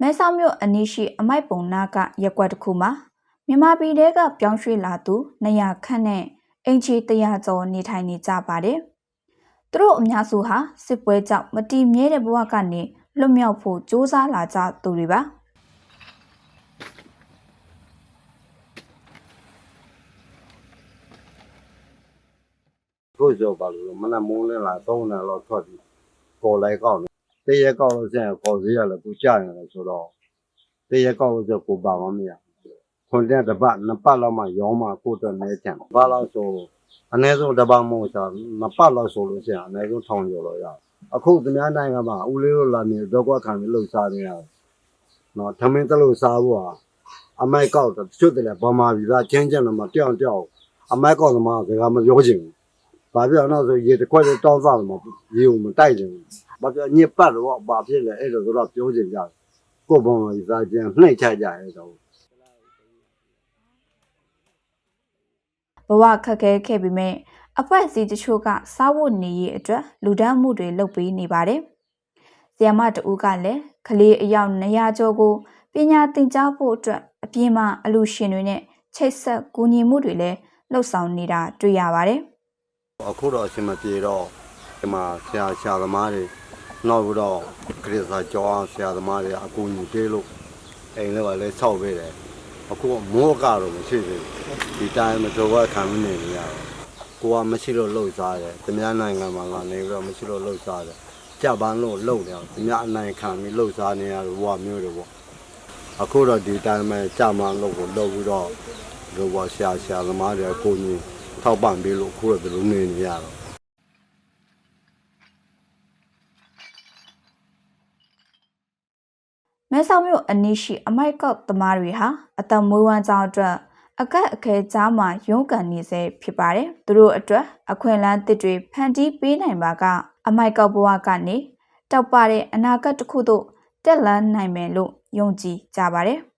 မဲဆောက်မြို့အနီးရှိအမိုက်ပုံနာကရက်ကွက်တစ်ခုမှာမြန်မာပြည်တဲကပြောင်းရွှေ့လာသူ200ခန့်နဲ့အင်ချီ100ကျော်နေထိုင်နေကြပါတယ်။သူတို့အများစုဟာစစ်ပွဲကြောင့်မတည်မြဲတဲ့ဘဝကနေလွတ်မြောက်ဖို့ကြိုးစားလာကြသူတွေပါ။ထို့ကြောပါလို့မနက်မိုးလင်းလာ3နာရီလောက်ထွက်ပြီးပေါ်လိုက်ကောက် တယ်တရက်ကောက်လို့ဆိုရင်ခေါ်စရလည်းသူကြရင်လည်းဆိုတော့တရက်ကောက်လို့ဆိုကိုပါမမရခွန်တဲ့တပတ်နှစ်ပတ်လောက်မှရောမှကိုယ့်အတွက်နဲချင်ဘာလို့ဆိုအနည်းဆုံးတပတ်မို့ဆိုနှစ်ပတ်လောက်ဆိုလို့ရှိရင်အနည်းဆုံးထောင်ကျော်လို့ရအခုသူများနိုင်ငံမှာဦးလေးတို့လာနေတော့ကွက်ခံပြီးလှုပ်ရှားနေရတယ်နော်ထမင်းတလို့စားဖို့ဟာအမိုက်ကောက်တချို့တည်းဗမာပြည်သားချင်းချင်းတော့မတောင်တောင်အမိုက်ကောက်သမားကမပြောချင်ဘူးဘာဖြစ်အောင်လဲဆိုရေတစ်ခွက်လေးတောင်းစားလို့မရေကိုမတိုက်ချင်ဘူး။ ဘာဖြစ်ညစ်ပတ်တော့ဘာဖြစ်လဲအဲ့လိုဆိုတော့ပြောချင်ကြတယ်။ကိုယ့်ဘုံကိုစားခြင်းနှိမ့်ချကြရဲတော့ဘဝခက်ခဲခဲ့ပေမဲ့အဖွဲ့အစည်းတချို့ကစားဝတ်နေရေးအတွက်လူဒန်းမှုတွေလုပ်ပေးနေပါတယ်။ဆီယမတူကလည်းကလေးအယောက်200ကျော်ကိုပညာသင်ကြားဖို့အတွက်အပြင်းမအလူရှင်တွေနဲ့ချိတ်ဆက်ကူညီမှုတွေလည်းလှုပ်ဆောင်နေတာတွေ့ရပါတယ်။အခုတော့အရှင်မပြေတော့ဒီမှာဆရာဆရာသမားတွေ နောက်ပြီးတော့ခရစ်စာကျောင်းဆရာသမားတွေအကူအညီပေးလို့အိမ်လည်းကလည်းဆောက်ပေးတယ်။အခုမိုးကတော့မရှိသေးဘူး။ဒီတိုင်းမတော်ဘခံမနေနေရတယ်။ကိုကမရှိလို့လှုပ်ရှားတယ်။တမန်နိုင်ငံမှာကနေပြီးတော့မရှိလို့လှုပ်ရှားတယ်။ကြပန်းလို့လှုပ်တယ်။တမန်အနိုင်ခံပြီးလှုပ်ရှားနေရလို့ဘဝမျိုးတွေပေါ့။အခုတော့ဒီတိုင်းမှာကြမန်းလို့ကိုလှုပ်ပြီးတော့ဒီဘဝဆရာဆရာသမားတွေအကူအညီထောက်ပံ့ပေးလို့အခုတော့ဒီလိုနေနေရတော့ မဲဆောက်မြို့အနီးရှိအမိုက်ကောက်သမားတွေဟာအတံမွေးဝမ်းကြောင်းအတွက်အကက်အခဲကြားမှာရုန်းကန်နေစေဖြစ်ပါတယ်။သူတို့အတွက်အခွင့်အလမ်းတစ်တွေဖန်တီးပေးနိုင်ပါကအမိုက်ကောက်ဘဝကနေတောက်ပတဲ့အနာဂတ်တစ်ခုသို့တက်လန်းနိုင်မယ်လို့ယုံကြည်ကြပါတယ်။